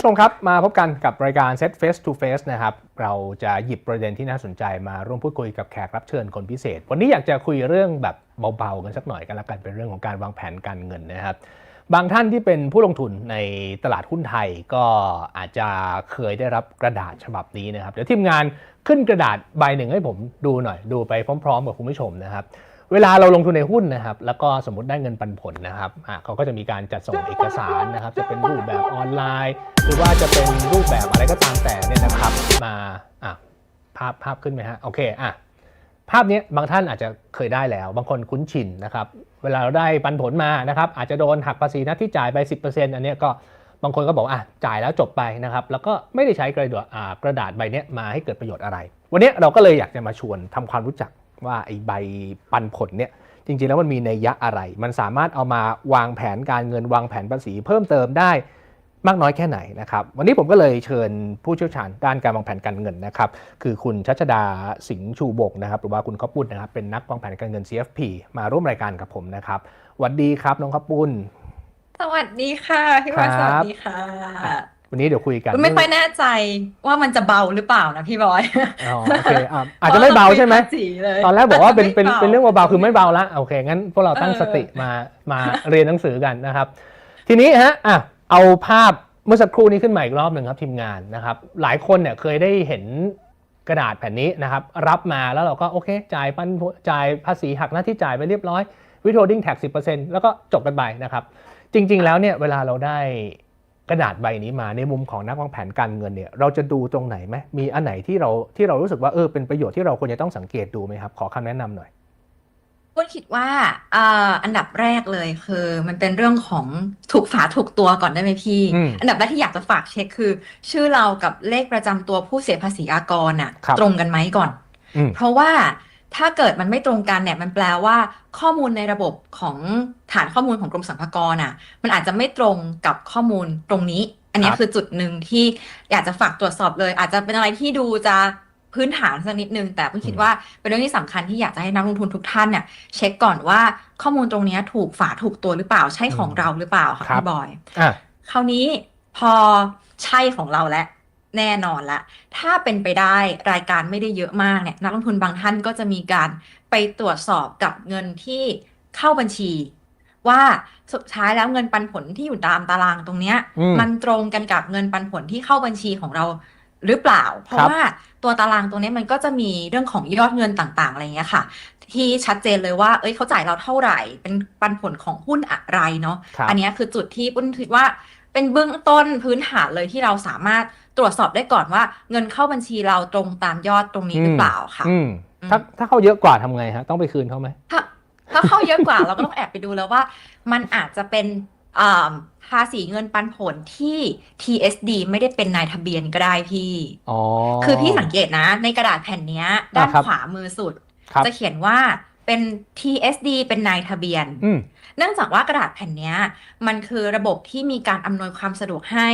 ผู้ชมครับมาพบกันกับรายการ Set Face to Face นะครับเราจะหยิบประเด็นที่น่าสนใจมาร่วมพูดคุยกับแขกรับเชิญคนพิเศษ วันนี้อยากจะคุยเรื่องแบบเบาๆกันสักหน่อยกันละกันเป็นเรื่องของการวางแผนการเงินนะครับ บางท่านที่เป็นผู้ลงทุนในตลาดหุ้นไทยก็อาจจะเคยได้รับกระดาษฉบับนี้นะครับเดี๋ยวทีมงานขึ้นกระดาษใบหนึ่งให้ผมดูหน่อยดูไปพร้อม ๆ กับคุณผู้ชมนะครับ เวลาเราลงทุนในหุ้นนะครับ แล้วก็สมมติได้เงินปันผลนะครับอะเขาก็จะมีการจัดส่งเอกสารนะครับ จะเป็นรูปแบบออนไลน์ หรือว่าจะเป็นรูปแบบอะไรก็ตามแต่เนี่ยนะครับมาอะภาพภาพขึ้นไหมฮะโอเคอะภาพเนี้ยบางท่านอาจจะเคยได้แล้ว บางคนคุ้นชินนะครับ เวลาเราได้ปันผลมานะครับ อาจจะโดนหักภาษีนะที่จ่ายไป 10%อันเนี้ยก็บางคนก็บอกอะจ่ายแล้วจบไปนะครับ แล้วก็ไม่ได้ใช้กระดาษอ่ากระดาษใบเนี้ยมาให้เกิดประโยชน์อะไร วันเนี้ยเราก็เลยอยากจะมาชวนทำความรู้จัก ว่าไอ้ใบปันผลเนี่ยจริงๆแล้วมันมีนัยยะอะไร มันสามารถเอามาวางแผนการเงินวางแผนภาษีเพิ่มเติมได้มากน้อยแค่ไหนนะครับ วันนี้ผมก็เลยเชิญผู้เชี่ยวชาญด้านการวางแผนการเงินนะครับ คือคุณชัชดาสิงห์ชูบกนะครับ หรือว่าคุณข้าวปุ้นนะครับ เป็นนักวางแผนการเงิน CFP มาร่วมรายการกับผมนะครับสวัสดีครับน้องข้าวปุ้น สวัสดีค่ะพี่บอยครับสวัสดีค่ะ วันนี้เดี๋ยวคุยกันไม่ค่อยแน่ใจว่ามันจะเบาหรือเปล่านะพี่บอยอ๋อโอเคอะอาจจะไม่เบาใช่ไหมพระรเป็นภาษีเลยตอนแรกบอกว่าเป็นจจะเป็นไม่เป็นเรื่องเบาๆคือไม่เบาละโอเคงั้นพวกเราตั้งเออสติมามาเรียนหนังสือกันนะครับ ทีนี้ฮะอะเอาภาพเมื่อสักครู่นี้ขึ้นมาอีกรอบหนึ่งครับทีมงานนะครับ หลายคนเนี่ยเคยได้เห็นกระดาษแผ่นนี้นะครับ รับมาแล้วเราก็โอเค จ่ายปันผลจ่ายภาษีหักหน้าที่จ่ายไปเรียบร้อย withholding tax 10%แล้วก็จบกันไปนะครับ จริง ๆ แล้วเนี่ยเวลาเราได้ กระดาษใบนี้มาในมุมของนักวางแผนการเงินเนี่ยเราจะดูตรงไหนไหมมีอันไหนที่เราที่เรารู้สึกว่าเออเป็นประโยชน์ที่เราควรจะต้องสังเกตดูไหมครับขอคำแนะนำหน่อยปุ้นคิดว่าอ่าอันดับแรกเลยคือ มันเป็นเรื่องของถูกฝาถูกตัวก่อนได้ไหมพี่อืมอันดับแรกที่อยากจะฝากเช็คคือ ชื่อเรากับเลขประจำตัวผู้เสียภาษีอากรน่ะครับตรงกันไหมก่อนอืมเพราะว่า ถ้าเกิดมันไม่ตรงกันเนี่ยมันแปลว่าข้อมูลในระบบของฐานข้อมูลของกรมสรรพากรน่ะ มันอาจจะไม่ตรงกับข้อมูลตรงนี้ อันนี้ครับคือจุดหนึ่งที่อยากจะฝากตรวจสอบเลย อาจจะเป็นอะไรที่ดูจะพื้นฐานสักนิดนึง แต่เพิ่งคิดว่าเป็นเรื่องที่สำคัญที่อยากจะให้นักลงทุนทุกท่านเนี่ยเช็คก่อนว่าข้อมูลตรงนี้ถูกฝาถูกตัวหรือเปล่าใช่ของเราหรือเปล่าค่ะครับพี่บอยอะคราวนี้พอใช่ของเราแล้ว แน่นอนละ ถ้าเป็นไปได้รายการไม่ได้เยอะมากเนี่ยนักลงทุนบางท่านก็จะมีการไปตรวจสอบกับเงินที่เข้าบัญชี ว่าสุดท้ายแล้วเงินปันผลที่อยู่ตามตารางตรงเนี้ย อืม มันตรงกันกับเงินปันผลที่เข้าบัญชีของเราหรือเปล่า เพราะครับว่าตัวตารางตรงเนี้ยมันก็จะมีเรื่องของยอดเงินต่างๆอะไรเงี้ยค่ะ ที่ชัดเจนเลยว่า เอ้ยเขาจ่ายเราเท่าไหร่ เป็นปันผลของหุ้นอะไรเนาะ ครับ อันเนี้ยคือจุดที่ปุ้นคิดว่าเป็นเบื้องต้นพื้นฐานเลยที่เราสามารถ ตรวจสอบได้ก่อนว่า เงินเข้าบัญชีเราตรงตามยอดตรงนี้หรือเปล่าค่ะอืมอืมถ้าถ้าเขาเยอะกว่าทำไงฮะต้องไปคืนเขาไหมถ้าถ้าเข้าเยอะกว่าเราก็ต้องแอบไปดูแล้วว่า มันอาจจะเป็นอ่าภาษีเงินปันผลที่ TSD ไม่ได้เป็นนายทะเบียนก็ได้พี่อ๋อคือพี่สังเกตนะ ในกระดาษแผ่นเนี้ยด้านครับขวามือสุดครับจะเขียนว่า เป็น TSD เป็นนายทะเบียน อืม เนื่องจากว่ากระดาษแผ่นเนี้ย มันคือระบบที่มีการอำนวยความสะดวกให้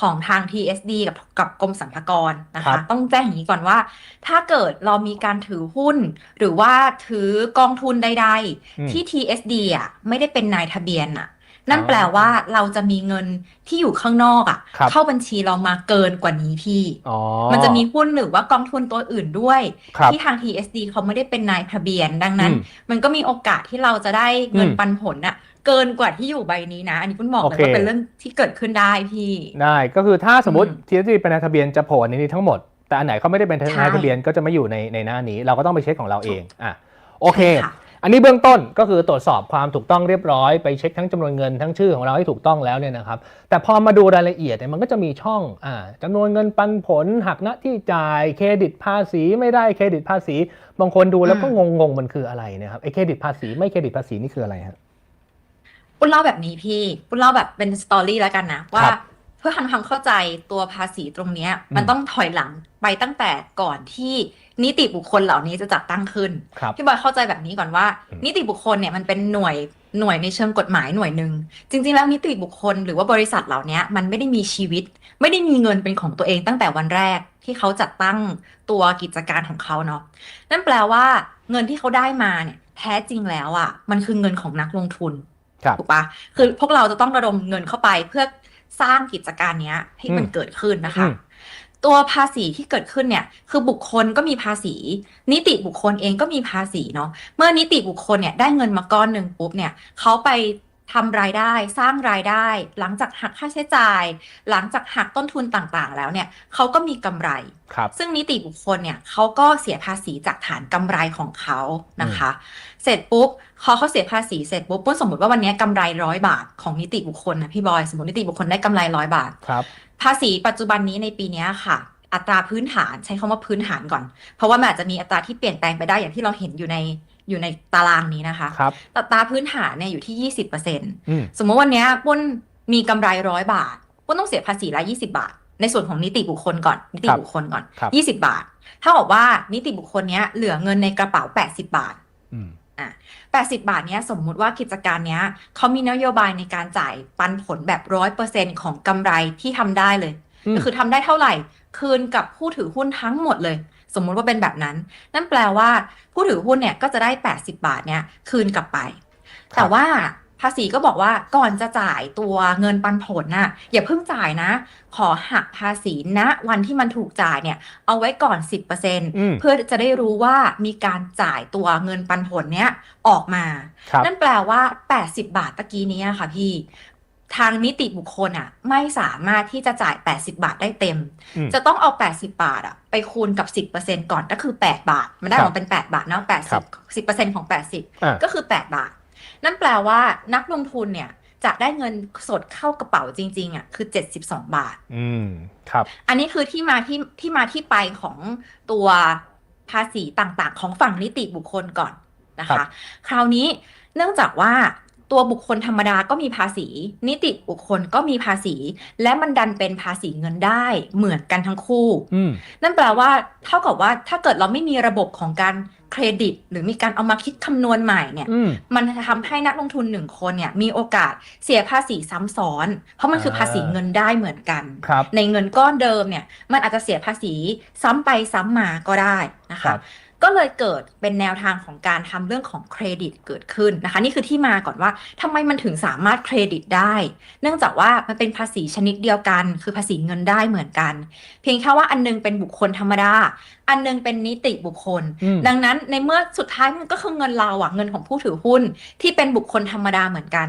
ของทาง TSD กับกับกรมสรรพากรนะครัคะ บ ต้องแจ้งอย่างนี้ก่อนว่า ถ้าเกิดเรามีการถือหุ้น หรือว่าถือกองทุนใด อืมๆที่ TSD อะไม่ได้เป็นนายทะเบียนอะ นั่นอ๋อแปลว่าเราจะมีเงินที่อยู่ข้างนอกอะ ครับ เข้าบัญชีเรามาเกินกว่านี้พี่ อ๋อ มันจะมีหุ้นหรือว่ากองทุนตัวอื่นด้วย ครับ ที่ทาง TSD เขาไม่ได้เป็นนายทะเบียนดังนั้นอืมมันก็มีโอกาสที่เราจะได้เงินอืมปันผลน่ะ เกินกว่าที่อยู่ใบนี้นะ อันนี้คุณบอกเลยโอเค ว่าเป็นเรื่องที่เกิดขึ้นได้พี่ ได้ก็คือถ้าสมมติ อืมทีที่เป็นนายทะเบียนจะโผล่ในนี้ทั้งหมด แต่อันไหนเขาไม่ได้เป็นใช่นายทะเบียนก็จะไม่อยู่ในในหน้านี้ เราก็ต้องไปเช็คของเราเองอะโอเคค่ะ อันนี้เบื้องต้นก็คือตรวจสอบความถูกต้องเรียบร้อยไปเช็คทั้งจำนวนเงินทั้งชื่อของเราให้ถูกต้องแล้วเนี่ยนะครับ แต่พอมาดูรายละเอียดเนี่ยมันก็จะมีช่องอ่าจำนวนเงินปันผลหักหน้าที่จ่ายเครดิตภาษีไม่ได้เครดิตภาษี บางคนดูแล้วก็อืงมงงๆมันคืออะไรนะครับไอ้เครดิตภาษีไม่เครดิตภาษีนี่คืออะไรฮะปุ้นเล่าแบบนี้พี่ปุ้นเล่าแบบเป็นสตอรี่แล้วกันนะว่าครับเพื่อทำความเข้าใจตัวภาษีตรงเนี้ยอืมมันต้องถอยหลังไปตั้งแต่ก่อนที่นิติบุคคลเหล่านี้จะจัดตั้งขึ้นครับพี่บอยเข้าใจแบบนี้ก่อนว่าอืมนิติบุคคลเนี่ยมันเป็นหน่วยหน่วยในเชิงกฎหมายหน่วยหนึ่งจริง ๆ แล้วนิติบุคคลหรือว่าบริษัทเหล่านี้มันไม่ได้มีชีวิต ไม่ได้มีเงินเป็นของตัวเองตั้งแต่วันแรกที่เขาจัดตั้งตัวกิจการของเขาเนาะนั่นแปลว่าเงินที่เขาได้มาเนี่ยแท้จริงแล้วอะมันคือเงินของนักลงทุนครับถูกปะคือพวกเราจะต้องระดมเงินเข้าไปเพื่อ สร้างกิจการเนี้ยให้มันอืมเกิดขึ้นนะคะอืมตัวภาษีที่เกิดขึ้นเนี่ย คือบุคคลก็มีภาษี นิติบุคคลเองก็มีภาษีเนาะเมื่อนิติบุคคลเนี่ยได้เงินมาก้อนหนึ่งปุ๊บเนี่ยเขาไป ทำรายได้สร้างรายได้ หลังจากหักค่าใช้จ่าย หลังจากหักต้นทุนต่างๆ แล้วเนี่ยเขาก็มีกำไรครับซึ่งนิติบุคคลเนี่ยเขาก็เสียภาษีจากฐานกำไรของเขานะคะ เสร็จปุ๊บพอเขาเสียภาษีเสร็จปุ๊บปุ๊บสมมติว่าวันนี้กำไรร้อยบาทของนิติบุคคลนะพี่บอยสมมตินิติบุคคลได้กำไรร้อยบาทครับภาษีปัจจุบันนี้ในปีเนี้ยค่ะอัตราพื้นฐานใช้คำว่าพื้นฐานก่อน เพราะว่ามันอาจจะมีอัตราที่เปลี่ยนแปลงไปได้อย่างที่เราเห็นอยู่ใน อยู่ในตารางนี้นะคะครับอัตราพื้นฐานเนี่ยอยู่ที่20%อืมสมมติวันเนี้ยปุ้นมีกำไรร้อยบาทปุ้นต้องเสียภาษีละ20บาท ในส่วนของนิติบุคคลก่อน นิติครับบุคคลก่อนครับ20บาท ถ้าบอกว่านิติบุคคลเนี้ยเหลือเงินในกระเป๋า80บาทอืม80บาทเนี้ยสมมุติว่ากิจการเนี้ยเขามีนโยบายในการจ่ายปันผลแบบร้อยเปอร์เซ็นของกำไรที่ทำได้เลยอืมก็คือทำได้เท่าไหร่คืนกับผู้ถือหุ้นทั้งหมดเลย สมมุติว่าเป็นแบบนั้น นั่นแปลว่า ผู้ถือหุ้นเนี่ยก็จะได้ 80 บาทเนี้ยคืนกลับไปครับแต่ว่าภาษีก็บอกว่าก่อนจะจ่ายตัวเงินปันผลน่ะอย่าเพิ่งจ่ายนะ ขอหักภาษีณวันที่มันถูกจ่ายเนี่ย เอาไว้ก่อน 10%อืมเพื่อจะได้รู้ว่ามีการจ่ายตัวเงินปันผลเนี้ยออกมาครับนั่นแปลว่า 80 บาทตะกี้นี้ค่ะพี่ ทางนิติบุคคลอะ ไม่สามารถที่จะจ่าย 80 บาทได้เต็ม อืม จะต้องเอา 80 บาทอะ ไปคูณกับ 10%ก่อนก็คือ 8 บาท มันได้ออกมาเป็น 8 บาทเนาะครับ80 10%ของ80อ่าก็คือ 8 บาท นั่นแปลว่านักลงทุนเนี่ยจะได้เงินสดเข้ากระเป๋าจริงๆอะคือ 72 บาท อืม ครับ อันนี้คือที่มาที่ที่มาที่ไปของตัวภาษีต่างๆ ของฝั่งนิติบุคคลก่อนนะครัคะ บ คราวนี้เนื่องจากว่า ตัวบุคคลธรรมดาก็มีภาษี นิติบุคคลก็มีภาษี และมันดันเป็นภาษีเงินได้เหมือนกันทั้งคู่อืมนั่นแปลว่าเท่ากับว่าถ้าเกิดเราไม่มีระบบของการเครดิต หรือมีการเอามาคิดคำนวณใหม่เนี่ยอืมมันจะทำให้นักลงทุนหนึ่งคนเนี่ยมีโอกาสเสียภาษีซ้ำซ้อน เพราะมันคือภาษีเงินได้เหมือนกันครับในเงินก้อนเดิมเนี่ยมันอาจจะเสียภาษีซ้ำไปซ้ำมาก็ได้นะครัคะบ ก็เลยเกิดเป็นแนวทางของการทำเรื่องของเครดิตเกิดขึ้นนะคะ นี่คือที่มาก่อนว่าทำไมมันถึงสามารถเครดิตได้ เนื่องจากว่ามันเป็นภาษีชนิดเดียวกัน คือภาษีเงินได้เหมือนกัน เพียงแค่ว่าอันนึงเป็นบุคคลธรรมดา อันนึงเป็นนิติบุคคลอืมดังนั้นในเมื่อสุดท้ายมันก็คือเงินเราอะเงินของผู้ถือหุ้นที่เป็นบุคคลธรรมดาเหมือนกัน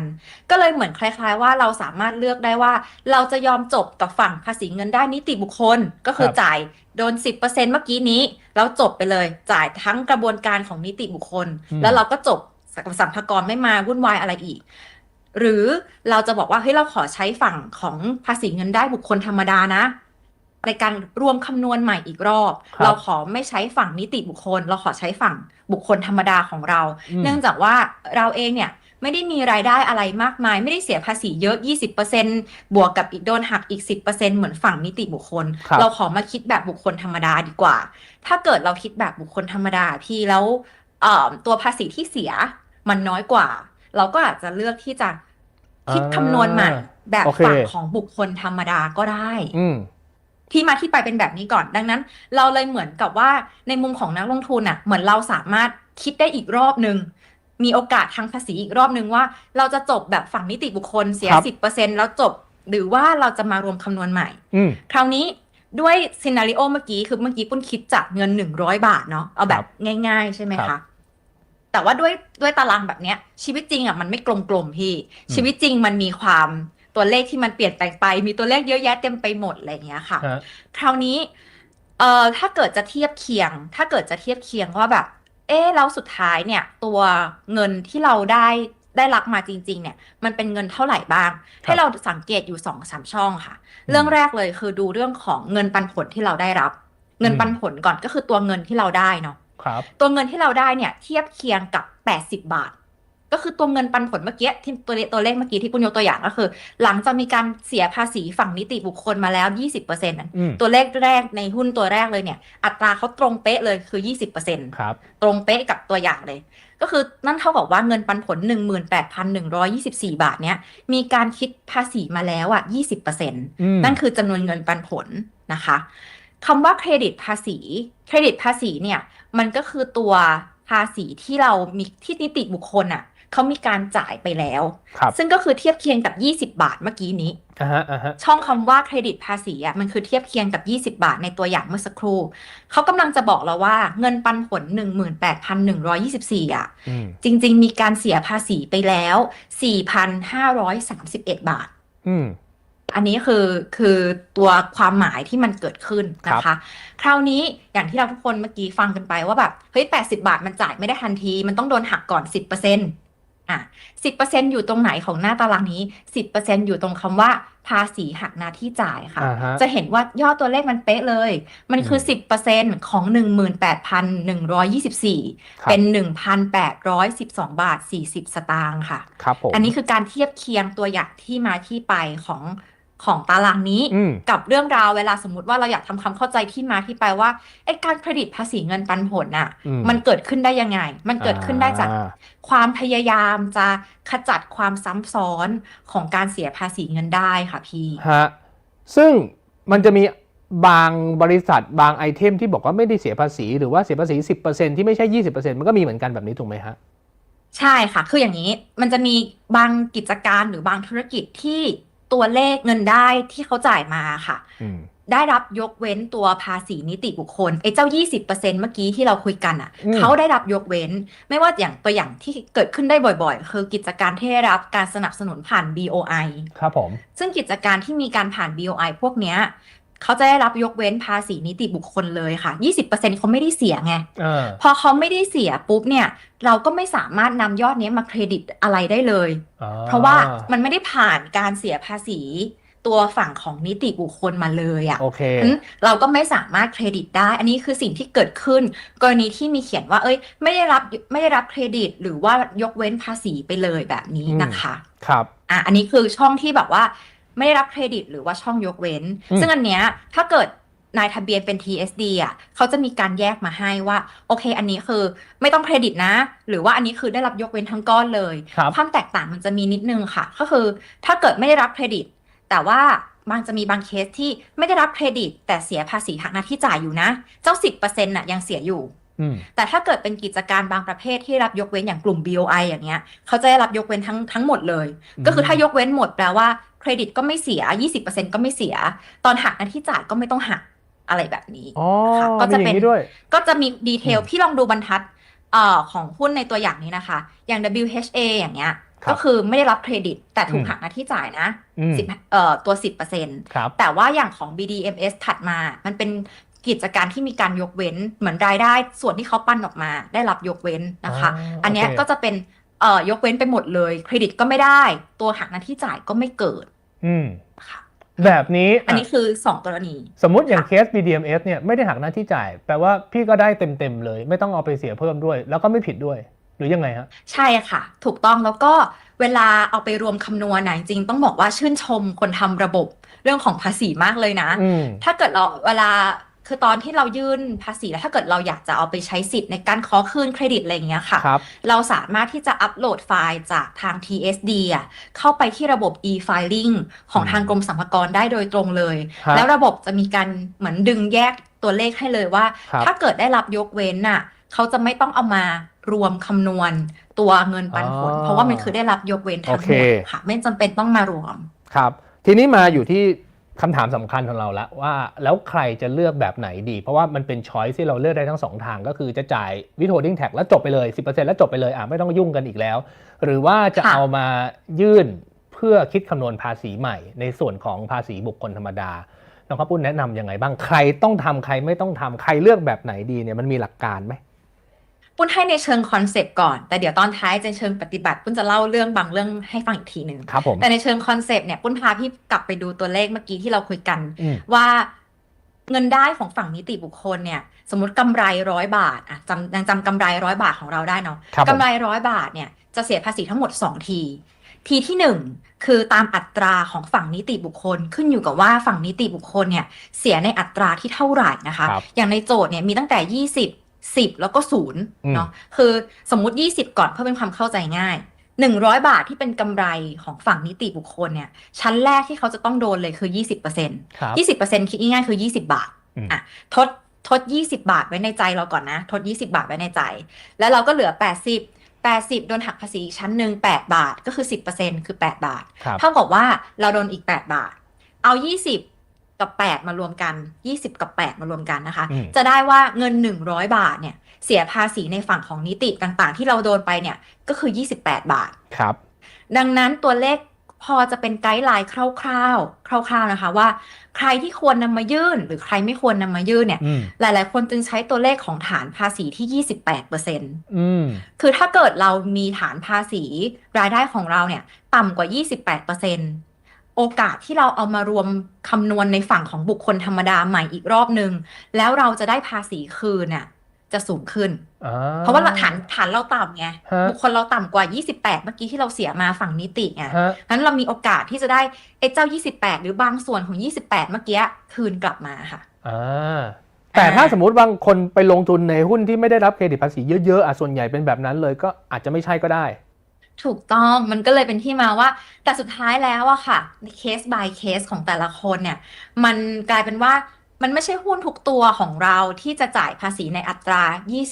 ก็เลยเหมือนคล้ายๆ ว่าเราสามารถเลือกได้ว่า เราจะยอมจบกับฝั่งภาษีเงินได้นิติบุคคลก็คือครับจ่าย โดน 10%เมื่อกี้นี้ แล้วจบไปเลย จ่ายทั้งกระบวนการของนิติบุคคลอืมแล้วเราก็จบกับสัมภากรไม่มาวุ่นวายอะไรอีก หรือเราจะบอกว่าเฮ้ยเราขอใช้ฝั่งของภาษีเงินได้บุคคลธรรมดานะ ในการรวมคำนวณใหม่อีกรอบครับเราขอไม่ใช้ฝั่งนิติบุคคล เราขอใช้ฝั่งบุคคลธรรมดาของเราอืมเนื่องจากว่าเราเองเนี่ย ไม่ได้มีรายได้อะไรมากมาย ไม่ได้เสียภาษีเยอะ 20%บวกกับอีกโดนหักอีก 10%เหมือนฝั่งนิติบุคคล ครับ เราขอมาคิดแบบบุคคลธรรมดาดีกว่า ถ้าเกิดเราคิดแบบบุคคลธรรมดาพี่แล้วเอ่อตัวภาษีที่เสียมันน้อยกว่า เราก็อาจจะเลือกที่จะคิดคำนวณใหม่แบบโอเค ฝั่งของบุคคลธรรมดาก็ได้ อืม ที่มาที่ไปเป็นแบบนี้ก่อน ดังนั้น เราเลยเหมือนกับว่าในมุมของนักลงทุนอะ เหมือนเราสามารถคิดได้อีกรอบหนึ่ง มีโอกาสทางภาษีอีกรอบหนึ่งว่า เราจะจบแบบฝั่งนิติบุคคลเสียครับสิบเปอร์เซ็นแล้วจบ หรือว่าเราจะมารวมคำนวณใหม่อืมคราวนี้ด้วยซีนารีโอเมื่อกี้คือเมื่อกี้ปุ้นคิดจากเงินหนึ่งร้อยบาทเนาะเอาแบบง่าย ๆ ใช่ไหมครัคะบแต่ว่าด้วยด้วยตารางแบบเนี้ย ชีวิตจริงอะมันไม่กลมๆพี่อืมชีวิตจริงมันมีความตัวเลขที่มันเปลี่ยนแปลงไป มีตัวเลขเยอะแยะเต็มไปหมดอะไรอย่างเงี้ยค่ะฮะคราวนี้เอ่อถ้าเกิดจะเทียบเคียง ถ้าเกิดจะเทียบเคียงว่าแบบเอ๊ะแล้วสุดท้ายเนี่ย ตัวเงินที่เราได้ได้รับมาจริง ๆ เนี่ย มันเป็นเงินเท่าไหร่บ้าง ให้เราสังเกตอยู่สองสามช่องค่ะอืมเรื่องแรกเลยคือดูเรื่องของเงินปันผลที่เราได้รับ เงินอืมปันผลก่อนก็คือตัวเงินที่เราได้เนาะครับตัวเงินที่เราได้เนี่ย เทียบเคียงกับ80บาท ก็คือตัวเงินปันผลเมื่อกี้ที่ตัวเลขตัวเลขเมื่อกี้ที่ปุญยกตัวอย่างก็คือ หลังจากมีการเสียภาษีฝั่งนิติบุคคลมาแล้ว 20%นั้นอืมตัวเลขแรกในหุ้นตัวแรกเลยเนี่ย อัตราเขาตรงเป๊ะเลยคือ 20%ครับตรงเป๊ะกับตัวอย่างเลย ก็คือนั่นเท่ากับว่าเงินปันผล 18,124 บาทเนี่ยมีการคิดภาษีมาแล้วอะ 20%อืมนั่นคือจำนวนเงินปันผลนะคะคำว่าเครดิตภาษี เครดิตภาษีเนี่ยมันก็คือตัวภาษีที่เรามีที่นิติบุคคลอะ เขามีการจ่ายไปแล้วครับซึ่งก็คือเทียบเคียงกับ 20 บาทเมื่อกี้นี้อ่าฮะอ่าฮะช่องคำว่าเครดิตภาษีอะมันคือเทียบเคียงกับ 20 บาทในตัวอย่างเมื่อสักครู่ เขากำลังจะบอกเราว่าเงินปันผล 18,124 อะอืมจริง ๆ มีการเสียภาษีไปแล้ว 4,531 บาทอืมอันนี้คือคือตัวความหมายที่มันเกิดขึ้นนะครัคะบคราวนี้อย่างที่เราทุกคนเมื่อกี้ฟังกันไปว่าแบบเฮ้ย80บาทมันจ่ายไม่ได้ทันที มันต้องโดนหักก่อน10%อ่ะ10%อยู่ตรงไหนของหน้าตารางนี้10%อยู่ตรงคำว่าภาษีหักหน้าที่จ่ายค่ะ อ่าฮะ จะเห็นว่ายอดตัวเลขมันเป๊ะเลย มันคือ10%ของ18,124ครับเป็น1,812บาท40สตางค์ค่ะ ครับผมอันนี้คือการเทียบเคียงตัวอย่างที่มาที่ไปของ ของตารางนี้อืมกับเรื่องราวเวลาสมมติว่าเราอยากทำความเข้าใจที่มาที่ไปว่าไอ้การเครดิตภาษีเงินปันผลน่ะอืมมันเกิดขึ้นได้ยังไง มันเกิดขึ้นได้จากอ่าความพยายามจะขจัดความซ้ำซ้อนของการเสียภาษีเงินได้ค่ะพี่ฮะซึ่งมันจะมีบางบริษัทบางไอเทมที่บอกว่าไม่ได้เสียภาษี หรือว่าเสียภาษี 10%ที่ไม่ใช่ 20%มันก็มีเหมือนกันแบบนี้ถูกไหมฮะใช่ค่ะ คืออย่างนี้มันจะมีบางกิจการหรือบางธุรกิจที่ ตัวเลขเงินได้ที่เขาจ่ายมาค่ะ อืม ได้รับยกเว้นตัวภาษีนิติบุคคลไอ้เจ้า 20%เมื่อกี้ที่เราคุยกันอะอืม เขาได้รับยกเว้น ไม่ว่าอย่างตัวอย่างที่เกิดขึ้นได้บ่อยๆ คือกิจการที่ได้รับการสนับสนุนผ่าน BOI ครับผม ซึ่งกิจการที่มีการผ่าน BOI พวกเนี้ย เขาจะได้รับยกเว้นภาษีนิติบุคคลเลยค่ะ 20%เขาไม่ได้เสียไงอ่าพอเขาไม่ได้เสียปุ๊บเนี่ย เราก็ไม่สามารถนำยอดนี้มาเครดิตอะไรได้เลยอ่เพราะว่ามันไม่ได้ผ่านการเสียภาษีตัวฝั่งของนิติบุคคลมาเลยอะโอเคฉะนั้นเราก็ไม่สามารถเครดิตได้ อันนี้คือสิ่งที่เกิดขึ้น กรณีที่มีเขียนว่า เอ้ย ไม่ได้รับไม่ได้รับเครดิต หรือว่ายกเว้นภาษีไปเลยแบบนี้นะคะ ครับ อะ อันนี้คือช่องที่แบบว่า ไม่ได้รับเครดิตหรือว่าช่องยกเว้นอืมซึ่งอันเนี้ยถ้าเกิดนายทะเบียนเป็น TSD อะเขาจะมีการแยกมาให้ว่า โอเค อันนี้คือไม่ต้องเครดิตนะ หรือว่าอันนี้คือได้รับยกเว้นทั้งก้อนเลยครับความแตกต่างมันจะมีนิดนึงค่ะ ก็คือถ้าเกิดไม่ได้รับเครดิต แต่ว่าบางจะมีบางเคสที่ไม่ได้รับเครดิต แต่เสียภาษีหักหน้าที่จ่ายอยู่นะ เจ้า10%น่ะยังเสียอยู่อืม แต่ถ้าเกิดเป็นกิจการบางประเภทที่รับยกเว้นอย่างกลุ่ม BOI อย่างเงี้ยเขาจะได้รับยกเว้นทั้งทั้งหมดเลยอืมก็คือถ้ายกเว้นหมดแปลว่าเครดิตก็ไม่เสีย 20%ก็ไม่เสีย ตอนหักหน้าที่จ่ายก็ไม่ต้องหักอะไรแบบนี้อ๋อค่ะก็จะมีอเป็ย่านงนี้ด้วยก็จะมีดีเทลอืมพี่ลองดูบรรทัดเอ่อของหุ้นในตัวอย่างนี้นะคะ อย่าง WHA อย่างเงี้ยครับก็คือไม่ได้รับเครดิต แต่ถูกอืมหักหน้าที่จ่ายนะอืมสิบเอ่อตัว10%ครับแต่ว่าอย่างของ BDMs ถัดมา มันเป็น กิจการที่มีการยกเว้นเหมือนรายได้ส่วนที่เขาปั้นออกมา ได้รับยกเว้นนะคะอ๋ออัอันเนี้ยโอเคก็จะเป็นเอ่อยกเว้นไปหมดเลย เครดิตก็ไม่ได้ ตัวหักหน้าที่จ่ายก็ไม่เกิด อืมค่ะแบบนี้อันนี้อะคือ 2 กรณี สมมติอย่างเคส BDMs เนี่ยไม่ได้หักหน้าที่จ่าย แปลว่าพี่ก็ได้เต็มๆเลย ไม่ต้องเอาไปเสียเพิ่มด้วย แล้วก็ไม่ผิดด้วย หรือยังไงฮะ ใช่ค่ะ ถูกต้องแล้วก็เวลาเอาไปรวมคำนวณนะจริงๆต้องบอกว่าชื่นชมคนทำระบบเรื่องของภาษีมากเลยนะอืมถ้าเกิดเราเวลา คือตอนที่เรายื่นภาษีแล้วถ้าเกิดเราอยากจะเอาไปใช้สิทธิ์ในการขอคืนเครดิตอะไรอย่างเงี้ยค่ะครับเราสามารถที่จะอัปโหลดไฟล์จากทาง TSD อะเข้าไปที่ระบบ e-filing ของอืมทางกรมสรรพากรได้โดยตรงเลยฮะแล้วระบบจะมีการเหมือนดึงแยกตัวเลขให้เลยว่าครับถ้าเกิดได้รับยกเว้นน่ะเขาจะไม่ต้องเอามารวมคำนวณตัวเงินปันผลอ๋อเพราะว่ามันคือได้รับยกเว้นทั้งหโอมเคดค่ะ ไม่จำเป็นต้องมารวมครับ ทีนี้มาอยู่ที่ คำถามสำคัญของเราแล้วว่าแล้วใครจะเลือกแบบไหนดี เพราะว่ามันเป็นช้อยที่เราเลือกได้ทั้งสองทาง ก็คือจะจ่ายวิโ h ดิ้งแท็กแล้วจบไปเลย 10%แล้วจบไปเลยอะไม่ต้องยุ่งกันอีกแล้ว หรือว่าจะเอามายื่นเพื่อคิดคำนวณภาษีใหม่ ในส่วนของภาษีบุคคลธรรมดาน้องข้าวปุ้นแนะนำยังไงบ้างใครต้องทำใครไม่ต้องทำใครเลือกแบบไหนดีเนี่ยมันมีหลักการไหม ปุ้นให้ในเชิงคอนเซปต์ก่อน แต่เดี๋ยวตอนท้ายจะเชิงปฏิบัติ ปุ้นจะเล่าเรื่องบางเรื่องให้ฟังอีกทีหนึ่งครับผมแต่ในเชิงคอนเซปต์เนี่ยปุ้นพาพี่กลับไปดูตัวเลขเมื่อกี้ที่เราคุยกันอืมว่าเงินได้ของฝั่งนิติบุคคลเนี่ย สมมติกำไรร้อยบาทอะจำยังจำกำไรร้อยบาทของเราได้เนาะครับผมกำไรร้อยบาทเนี่ยจะเสียภาษีทั้งหมด2ที ทีที่1คือตามอัตราของฝั่งนิติบุคคลขึ้นอยู่กับว่าฝั่งนิติบุคคลเนี่ยเสียในอัตราที่เท่าไหร่นะคะครับอย่างในโจทย์เนี่ยมีตั้งแต่ 20 10แล้วก็อืม0เนาะคือสมมุติ20ก่อนเพื่อเป็นความเข้าใจง่าย100บาทที่เป็นกำไรของฝั่งนิติบุคคลเนี่ย ชั้นแรกที่เขาจะต้องโดนเลยคือ20%ครับยี่สิบเปอร์เซ็นต์คิดง่ายๆคือยี่สิบาทอืมอะทดทดยี่สิบาทไว้ในใจเราก่อนนะ ทดยี่สิบาทไว้ในใจ แล้วเราก็เหลือแปดสิบ80โดนหักภาษีอีกชั้นหนึ่ง8บาทก็คือ10%คือ8บาทครับเท่ากับว่าเราโดนอีก8บาท เอา20 กับ 8 มารวมกัน 20 กับ 8 มารวมกันนะคะอืมจะได้ว่าเงิน 100 บาทเนี่ยเสียภาษีในฝั่งของนิติต่างๆ ที่เราโดนไปเนี่ยก็คือ 28 บาทครับ ดังนั้นตัวเลขพอจะเป็นไกด์ไลน์คร่าวๆ คร่าว ๆนะคะว่า ใครที่ควรนำมายื่น หรือใครไม่ควรนำมายื่นเนี่ยอืมหลาย ๆ คนจึงใช้ตัวเลขของฐานภาษีที่ 28%เอืมคือถ้าเกิดเรามีฐานภาษีรายได้ของเราเนี่ย ต่ำกว่า 28% โอกาสที่เราเอามารวมคำนวณในฝั่งของบุคคลธรรมดาใหม่อีกรอบหนึ่งแล้วเราจะได้ภาษีคืนเนี่ยจะสูงขึ้นอ่าเพราะว่าฐานฐานเราต่ำไงฮะบุคคลเราต่ำกว่า 28 เมื่อกี้ที่เราเสียมาฝั่งนิติไงฮะนั้นเรามีโอกาสที่จะได้ไอ้เจ้า 28 หรือบางส่วนของ 28 เมื่อกี้คืนกลับมาค่ะอ่าแต่ถ้าสมมุติบางคนไปลงทุนในหุ้นที่ไม่ได้รับเครดิตภาษีเยอะๆอะส่วนใหญ่เป็นแบบนั้นเลยก็อาจจะไม่ใช่ก็ได้ ถูกต้องมันก็เลยเป็นที่มาว่า แต่สุดท้ายแล้วอะค่ะเคส by เคสของแต่ละคนเนี่ย มันกลายเป็นว่ามันไม่ใช่หุ้นทุกตัวของเราที่จะจ่ายภาษีในอัตรา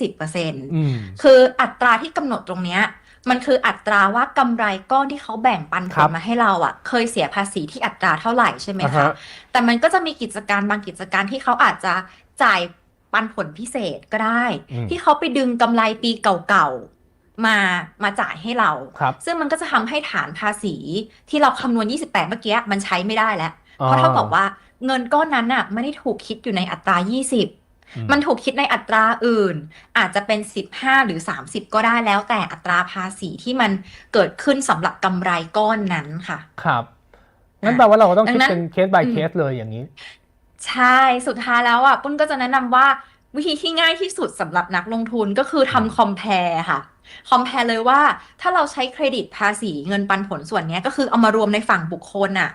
20%อืมคืออัตราที่กำหนดตรงเนี้ยมันคืออัตราว่ากำไรก้อนที่เขาแบ่งปันผครัลบมาให้เราอะเคยเสียภาษีที่อัตราเท่าไหร่ใช่ไหมอ่าคะฮะแต่มันก็จะมีกิจการบางกิจการที่เขาอาจจะจ่ายปันผลพิเศษก็ได้อืมที่เขาไปดึงกำไรปีเก่าๆ มามาจ่ายให้เรา ครับซึ่งมันก็จะทำให้ฐานภาษีที่เราคำนวณ 28 เมื่อกี้มันใช้ไม่ได้แล้ว เพราะเท่ากับว่าเงินก้อนนั้นน่ะไม่ได้ถูกคิดอยู่ในอัตรา 20 อืมมันถูกคิดในอัตราอื่น อาจจะเป็น 15 หรือ 30 ก็ได้แล้วแต่อัตราภาษีที่มันเกิดขึ้นสำหรับกำไรก้อนนั้นค่ะ ครับงั้นแปลว่าเราก็ต้องคิดดังนั้นเป็นเคส by อืม เคสเลยอย่างนี้ ใช่ สุดท้ายแล้วอะปุ้นก็จะแนะนำว่า วิธีที่ง่ายที่สุดสำหรับนักลงทุนก็คืออืมทำคอม p พ r e ค่ะคอม p พ r e เลยว่าถ้าเราใช้เครดิตภาษีเงินปันผลส่วนเนี้ยก็คือเอามารวมในฝั่งบุคคลน่ะ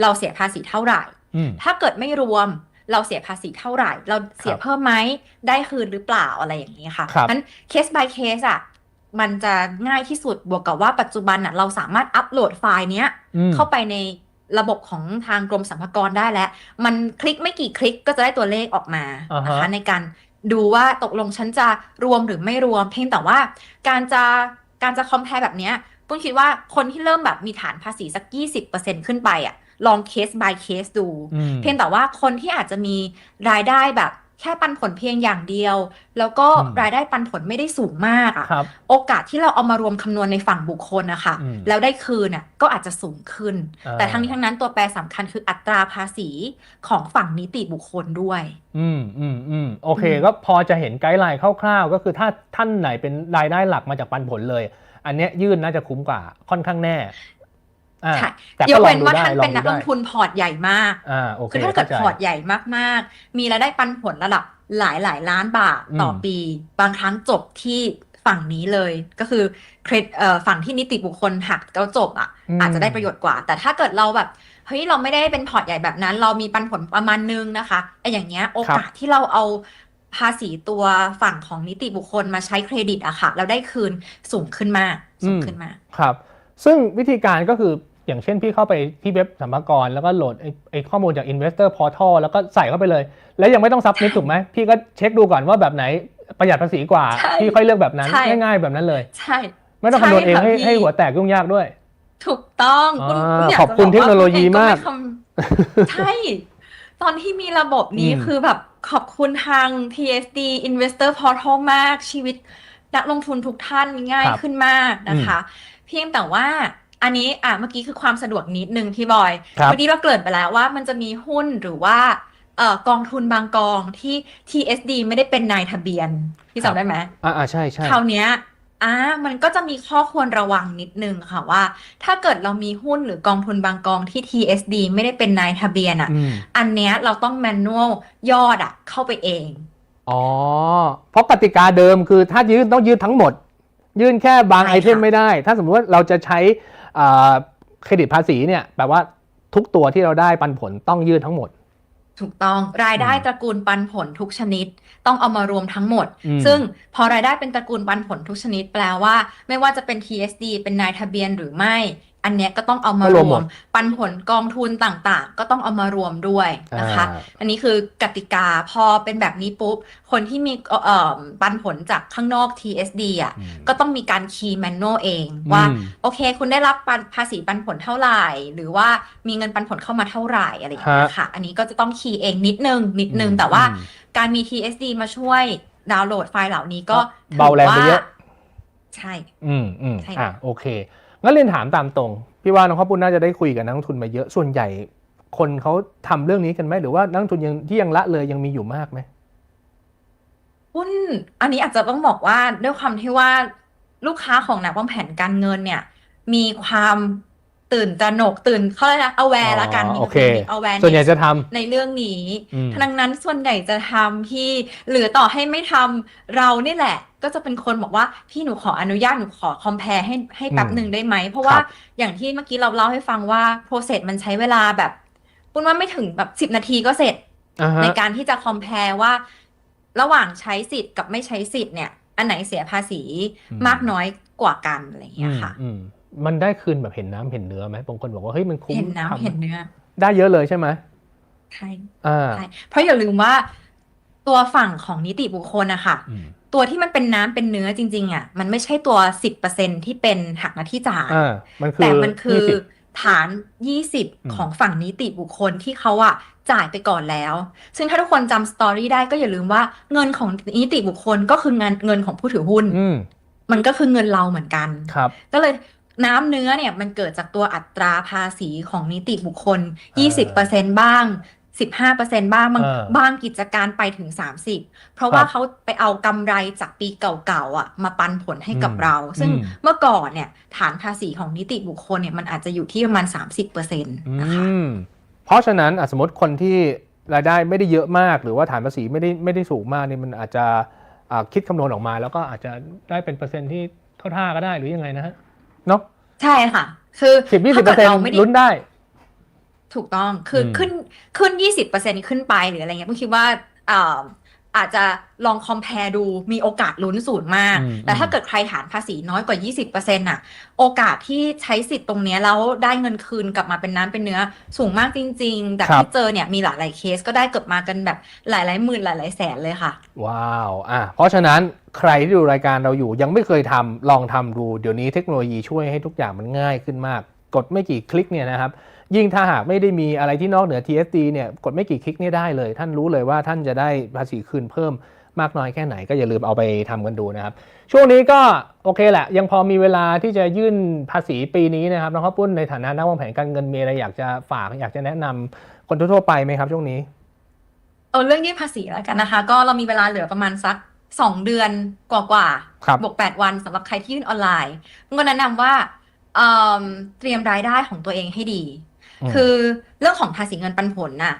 เราเสียภาษีเท่าไหร่อืมถ้าเกิดไม่รวมเราเสียภาษีเท่าไหร่ เราเสียครับเพิ่มไหมได้คืนหรือเปล่าอะไรอย่างนี้ค่ะครับนั้นเคส by เคสอะมันจะง่ายที่สุดบวกกับว่าปัจจุบันอะเราสามารถอัปโหลดไฟล์เนี้ยอืมเข้าไปในระบบของทางกรมสรรพากรได้แล้ว มันคลิกไม่กี่คลิกก็จะได้ตัวเลขออกมาอ่าฮะนะคะในการ ดูว่าตกลงฉันจะรวมหรือไม่รวม เพียงแต่ว่าการจะการจะคอม p พ r e แบบเนี้ยปุ้นคิดว่าคนที่เริ่มแบบมีฐานภาษีสัก 20%ขึ้นไปอะลองเคส by เคสดูอืมเพียงแต่ว่าคนที่อาจจะมีรายได้แบบ แค่ปันผลเพียงอย่างเดียว แล้วก็อืมรายได้ปันผลไม่ได้สูงมากอะครับ โอกาสที่เราเอามารวมคำนวณในฝั่งบุคคลนะคะอืมแล้วได้คืนน่ะก็อาจจะสูงขึ้น อ่าแต่ทั้งนี้ทั้งนั้นตัวแปรสำคัญคืออัตราภาษีของฝั่งนิติบุคคลด้วย อืมอืมอืมโอเค อืม ก็พอจะเห็นไกด์ไลน์คร่าวๆ ก็คือถ้าท่านไหนเป็นรายได้หลักมาจากปันผลเลย อันเนี้ยยื่นน่าจะคุ้มกว่าค่อนข้างแน่ อ่าค่ะแต่ยก็กลอเว้งนดูว่าได้ท่านลอเป็งนดูนักลได้งทุนพอร์ตใหญ่มากอ่าโอเคคือถ้าเกิดข้ใจพอร์ตใหญ่มากๆ มีรายได้ปันผลระดับหลายหลายล้านบาทต่ออมปี บางครั้งจบที่ฝั่งนี้เลยก็คือเครดเอ่อฝั่งที่นิติบุคคลหักแล้วจบอะมอาจจะได้ประโยชน์กว่า แต่ถ้าเกิดเราแบบเฮ้ยเราไม่ได้เป็นพอร์ตใหญ่แบบนั้น เรามีปันผลประมาณนึงนะคะไอ้อย่างเงี้ยโอกาสที่เราเอาภาษีตัวฝั่งของนิติบุคคลมาใช้เครดิตอะค่ะแล้วได้คืนสูงขึ้นมากสูงขึ้นมากครับ ซึ่งวิธีการก็คือ อย่างเช่นพี่เข้าไปที่เว็บสัมภากรแล้วก็โหลดไอ้ไอ้ข้อมูลจาก Investor Portal แล้วก็ใส่เข้าไปเลย แล้วยังไม่ต้องซับมิดถูกไหมพี่ก็เช็คดูก่อนว่าแบบไหนประหยัดภาษีกว่าใช่พี่ค่อยเลือกแบบนั้นใช่ง่ายๆแบบนั้นเลย ใช่ ไม่ต้องคำนวณเองใช่ค่ะให้พี่ให้หัวแตกยุ่งยากด้วย ถูกต้องคุณอ่าคุณอยากขอบคุณจะเทคโนโลยีว่มากคุณเองก็ไม่คำใช่ ตอนที่มีระบบนี้อืมคือแบบขอบคุณทาง TSD Investor Portal มากชีวิตนักลงทุนทุกท่านง่ายครับขึ้นมากนะคะ เพียงแต่ว่า อันนี้อะเมื่อกี้คือความสะดวกนิดนึงพี่บอยครับ เมื่อกี้เราเกริ่นไปแล้วว่ามันจะมีหุ้นหรือว่าเอ่อกองทุนบางกองที่ TSD ไม่ได้เป็นนายทะเบียนพี่จำได้ไหม อ่าอ่าใช่ใช่คราวเนี้ยอ่ามันก็จะมีข้อควรระวังนิดนึงค่ะว่า ถ้าเกิดเรามีหุ้นหรือกองทุนบางกองที่ TSD ไม่ได้เป็นนายทะเบียนอะ อืมอันเนี้ยเราต้องแมนนวลยอดอะ เข้าไปเอง อ๋อ เพราะกติกาเดิมคือถ้ายื่นต้องยื่นทั้งหมด ยื่นแค่บางใช่ไอเทมค่ะ ไม่ได้ ถ้าสมมติว่าเราจะใช้อ่า เครดิตภาษีเนี่ยแปลว่าทุกตัวที่เราได้ปันผลต้องยื่นทั้งหมด ถูกต้องรายได้อืมตระกูลปันผลทุกชนิด ต้องเอามารวมทั้งหมดอืมซึ่งพอรายได้เป็นตระกูลปันผลทุกชนิด แปลว่า ไม่ว่าจะเป็น TSD เป็นนายทะเบียนหรือไม่ อันเนี้ยก็ต้องเอามาก็รรวมหมวดมปันผลกองทุนต่างๆ ก็ต้องเอามารวมด้วยนะคะอ่าอันนี้คือกติกาพอเป็นแบบนี้ปุ๊บ คนที่มีเอ่อปันผลจากข้างนอก TSD อะอืมก็ต้องมีการคีย์แมนนวลเองว่าอืมโอเค คุณได้รับปันภาษีปันผลเท่าไหร่ หรือว่ามีเงินปันผลเข้ามาเท่าไหร่อะไรอย่างเงี้ยค่ะ อันนี้ก็จะต้องคีย์เองนิดนึงนิดนึงอืมแต่ว่าอืมการมี TSD มาช่วยดาวน์โหลดไฟล์เหล่านี้ก็เบาแรงไปเยอะถืว่าใช่ อืมอืมใช่อะโอเค งั้นเรียนถามตามตรง พี่ว่าน้องข้าวปุ้นน่าจะได้คุยกับนักลงทุนมาเยอะ ส่วนใหญ่คนเขาทำเรื่องนี้กันไหมหรือว่านักลงทุนยังที่ยังละเลยยังมีอยู่มากไหมหุ้นอันนี้อาจจะต้องบอกว่าด้วยความที่ว่าลูกค้าของนักวางแผนการเงินเนี่ย มีความ ตื่นตระหนกตื่นเขาเรียกนะ aware ละกันอ๋อมีโอเคมี awareness ส่วนใหญ่จะทำ ในเรื่องนี้อืม ดังนั้นส่วนใหญ่จะทำพี่หรือต่อให้ไม่ทำเรานี่แหละ ก็จะเป็นคนบอกว่าพี่หนูขออนุญาตหนูขอคอม p พ r e ให้ให้แป๊บอืมหนึ่งได้ไหม เพราะว่าครับอย่างที่เมื่อกี้เราเล่าให้ฟังว่า process มันใช้เวลาแบบปุ้นว่าไม่ถึงแบบสิบนาทีก็เสร็จ อ่าฮะ ในการที่จะคอม p พ r e ว่า ระหว่างใช้สิทธิ์กับไม่ใช้สิทธิ์เนี่ย อันไหนเสียภาษีอืม มากน้อยกว่ากันอะไรอย่างเงี้ยค่ะ อืมอืม มันได้คืนแบบเห็นน้ำเห็นเนื้อไหมบางคนบอกว่าเฮ้ยมันคุ้มเห็นน้ำทำเห็นเนื้อ ได้เยอะเลยใช่ไหมใช่อ่าใช่เพราะอย่าลืมว่า ตัวฝั่งของนิติบุคคลนะคะอืมตัวที่มันเป็นน้ำเป็นเนื้อจริง ๆอะมันไม่ใช่ตัวสิบเปอร์เซ็นที่เป็นหักหน้าที่จ่ายอ่ามันคือแต่มันคือ20ฐานยี่สิบอืมของฝั่งนิติบุคคลที่เขาอะจ่ายไปก่อนแล้ว ซึ่งถ้าทุกคนจำสตอรี่ได้ก็อย่าลืมว่าเงินของนิติบุคคลก็คือเงินเงินของผู้ถือหุ้นอืมมันก็คือเงินเราเหมือนกันครับก็เลย น้ำเนื้อเนี่ยมันเกิดจากตัวอัตราภาษีของนิติบุคคลอ่า20%บ้าง 15%บ้างบางอ่าบางกิจการไปถึง 30 เพราะว่าครับเขาไปเอากำไรจากปีเก่าๆอะมาปันผลให้กับอืมเรา ซึ่งอืมเมื่อก่อนเนี่ยฐานภาษีของนิติบุคคลเนี่ยมันอาจจะอยู่ที่ประมาณ 30%นะคะอืมเพราะฉะนั้นอะสมมติคนที่รายได้ไม่ได้เยอะมาก หรือว่าฐานภาษีไม่ได้ไม่ได้สูงมากนี่มันอาจจะอ่าคิดคำนวณออกมา แล้วก็อาจจะได้เป็นเปอร์เซ็นต์ที่เท่าท่าก็ได้หรือยังไงนะฮะ เนาะใช่ค่ะ คือสิบยี่สิบเปอถ้าร์เซ็นต์เกิดเราไม่ได้ลุ้นได้ ถูกต้องคืออมขึ้นขึ้น20%ขึ้นไปหรืออะไรเงี้ยผมคิดว่าอ่าอาจจะลองคอม p พ r e ดูมีโอกาสลุ้นสูงมากอืมแต่ถ้าอืมเกิดใครฐานภาษีน้อยกว่า 20%น่ะ โอกาสที่ใช้สิทธิ์ตรงเนี้ยแล้วได้เงินคืนกลับมาเป็นน้ำเป็นเนื้อสูงมากจริงๆ แต่ครับที่เจอเนี่ยมีหลายๆเคสก็ได้เกือบมากันแบบหลายๆหมื่นหลายๆแสนเลยค่ะ ว้าว อะเพราะฉะนั้น ใครที่ดูรายการเราอยู่ ยังไม่เคยทำลองทำดู เดี๋ยวนี้เทคโนโลยีช่วยให้ทุกอย่างมันง่ายขึ้นมาก กดไม่กี่คลิกเนี่ยนะครับ ยิ่งถ้าหากไม่ได้มีอะไรที่นอกเหนือ TSD เนี่ยกดไม่กี่คลิกเนี่ยได้เลย ท่านรู้เลยว่าท่านจะได้ภาษีคืนเพิ่มมากน้อยแค่ไหนก็อย่าลืมเอาไปทำกันดูนะครับ ช่วงนี้ก็โอเคแหละ ยังพอมีเวลาที่จะยื่นภาษีปีนี้นะครับน้องข้าวปุ้นในฐานะนักวางแผนการเงินมีอะไรอยากจะฝากอยากจะแนะนำคนทั่วๆไปไหมครับช่วงนี้ เอาเรื่องยื่นภาษีแล้วกันนะคะ ก็เรามีเวลาเหลือประมาณสัก สองเดือนกว่าๆครับ บวกแปดวันสำหรับใครที่ยื่นออนไลน์ก็แนะนำว่าเอิ่มเตรียมรายได้ของตัวเองให้ดีอืมคือเรื่องของภาษีเงินปันผลน่ะ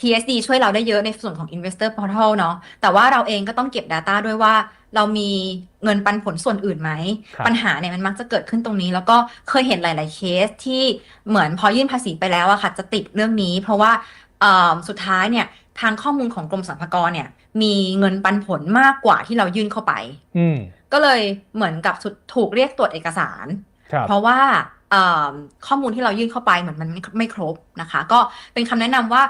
TSD ช่วยเราได้เยอะในส่วนของ Investor Portal เนาะ แต่ว่าเราเองก็ต้องเก็บ Data ด้วยว่าเรามีเงินปันผลส่วนอื่นไหม ครับ ปัญหาเนี่ยมันมักจะเกิดขึ้นตรงนี้ แล้วก็เคยเห็นหลาย ๆ เคสที่เหมือนพอยื่นภาษีไปแล้วอะค่ะจะติดเรื่องนี้ เพราะว่าเอิ่มสุดท้ายเนี่ยทางข้อมูลของกรมสรรพากรเนี่ย มีเงินปันผลมากกว่าที่เรายื่นเข้าไป อืมก็เลยเหมือนกับสุดถูกเรียกตรวจเอกสารครับเพราะว่าเอิ่มข้อมูลที่เรายื่นเข้าไปเหมือนมันไม่ไม่ครบนะคะ ก็เป็นคำแนะนำว่า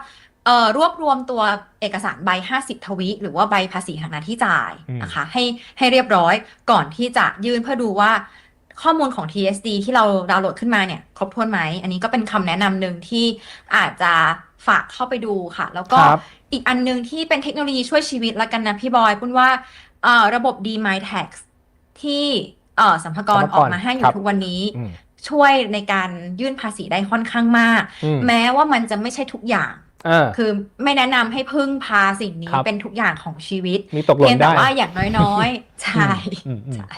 เอ่อรวบรวมตัวเอกสารใบ 50 ทวีหรือว่าใบภาษีหักหน้าที่จ่ายอืมนะคะ ให้ให้เรียบร้อยก่อนที่จะยื่นเพื่อดูว่าข้อมูลของ TSD ที่เราดาวน์โหลดขึ้นมาเนี่ย ครบถ้วนไหม อันนี้ก็เป็นคำแนะนำหนึ่งที่อาจจะ ฝากเข้าไปดูค่ะ แล้วก็ครับ อีกอันหนึ่งที่เป็นเทคโนโลยีช่วยชีวิตละกันนะพี่บอยปุ้นว่าเอ่อระบบ D-My Tax ที่เอ่อสัมภากรสรรพากรออกมาให้อครัยู่บ ทุกวันนี้ อืมช่วยในการยื่นภาษีได้ค่อนข้างมาก อืมแม้ว่ามันจะไม่ใช่ทุกอย่างอ่าคือไม่แนะนำให้พึ่งพาสิ่งนี้ครับ เป็นทุกอย่างของชีวิต มีตกหล่เพียนงแต่ได้ว่าอย่างน้อยๆ ใช่ อืมอืม ใช่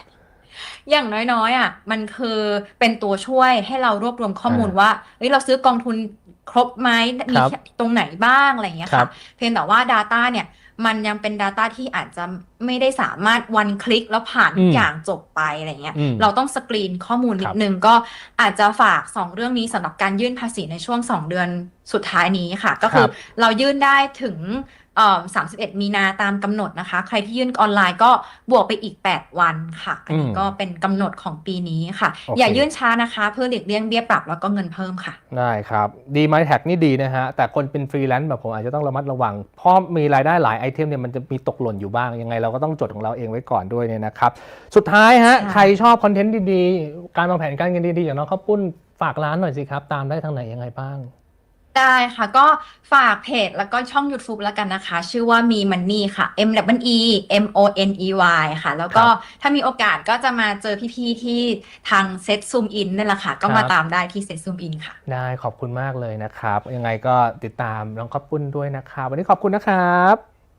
อย่างน้อยๆอะ มันคือเป็นตัวช่วยให้เรารวบรวมข้อมูลอ่าว่า เฮ้ย เราซื้อกองทุน ครบไหมมีครับแค่ตรงไหนบ้างอะไรอย่างเงี้ยครัค่ะ บ เพียงแต่ว่า Data เนี่ยมันยังเป็น Data ที่อาจจะไม่ได้สามารถวันคลิกแล้วผ่านทุอืกมอย่างจบไปอะไรเงี้ยอืมเราต้องสกรีนข้อมูลนิครัดบ นึงก็อาจจะฝากสองเรื่องนี้สำหรับการยื่นภาษีในช่วงสองเดือนสุดท้ายนี้ค่ะ ก็คือครับเรายื่นได้ถึง เอ่อ31 มีนาตามกำหนดนะคะ ใครที่ยื่นออนไลน์ก็บวกไปอีก 8 วันค่ะ อันนี้อืมก็เป็นกำหนดของปีนี้ค่ะ โอเค อย่ายื่นช้านะคะ เพื่อหลีกเลี่ยงเบี้ยปรับแล้วก็เงินเพิ่มค่ะ ได้ครับ ดีไมแท็กนี่ดีนะฮะ แต่คนเป็นฟรีแลนซ์แบบผมอาจจะต้องระมัดระวัง เพราะมีรายได้หลายไอเทมเนี่ยมันจะมีตกหล่นอยู่บ้าง ยังไงเราก็ต้องจดของเราเองไว้ก่อนด้วยเนี่ยนะครับ สุดท้ายฮะใช่ใครชอบคอนเทนต์ดีๆ การวางแผนการเงินดีๆ อย่างน้องข้าวปุ้นฝากร้านหน่อยสิครับ ตามได้ทางไหนยังไงบ้าง ได้ค่ะ ก็ฝากเพจแล้วก็ช่อง YouTube แล้วกันนะคะ ชื่อว่ามีมันนี่ค่ะ M W E M O N E Y ค่ะ แล้วก็ครับถ้ามีโอกาสก็จะมาเจอพี่ๆที่ทางเซตซูมอินนั่นแหละค่ะ ก็ครัมาบตามได้ที่เซตซูมอินค่ะ ได้ขอบคุณมากเลยนะครับ ยังไงก็ติดตามน้องข้าวปุ้นด้วยนะครับวันนี้ขอบคุณนะครับ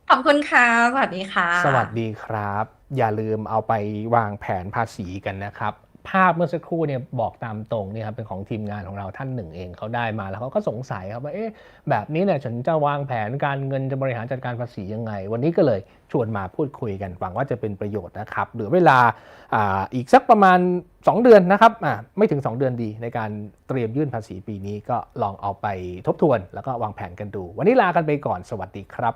ขอบคุณค่ะ สวัสดีค่ะ สวัสดีครับ อย่าลืมเอาไปวางแผนภาษีกันนะครับ ภาพเมื่อสักครู่เนี่ยบอกตามตรงเนี่ยครับเป็นของทีมงานของเราท่านหนึ่งเองเขาได้มาแล้วเขาก็สงสัยครับว่าเอ๊ะแบบนี้เนี่ยฉันจะวางแผนการเงินจะบริหารจัดการภาษียังไง วันนี้ก็เลยชวนมาพูดคุยกันหวังว่าจะเป็นประโยชน์นะครับเหลือเวลาอาอีกสักประมาณ 2 เดือนนะครับอ่าไม่ถึง 2 เดือนดีในการเตรียมยื่นภาษีปีนี้ก็ลองเอาไปทบทวน แล้วก็วางแผนกันดู วันนี้ลากันไปก่อนสวัสดีครับ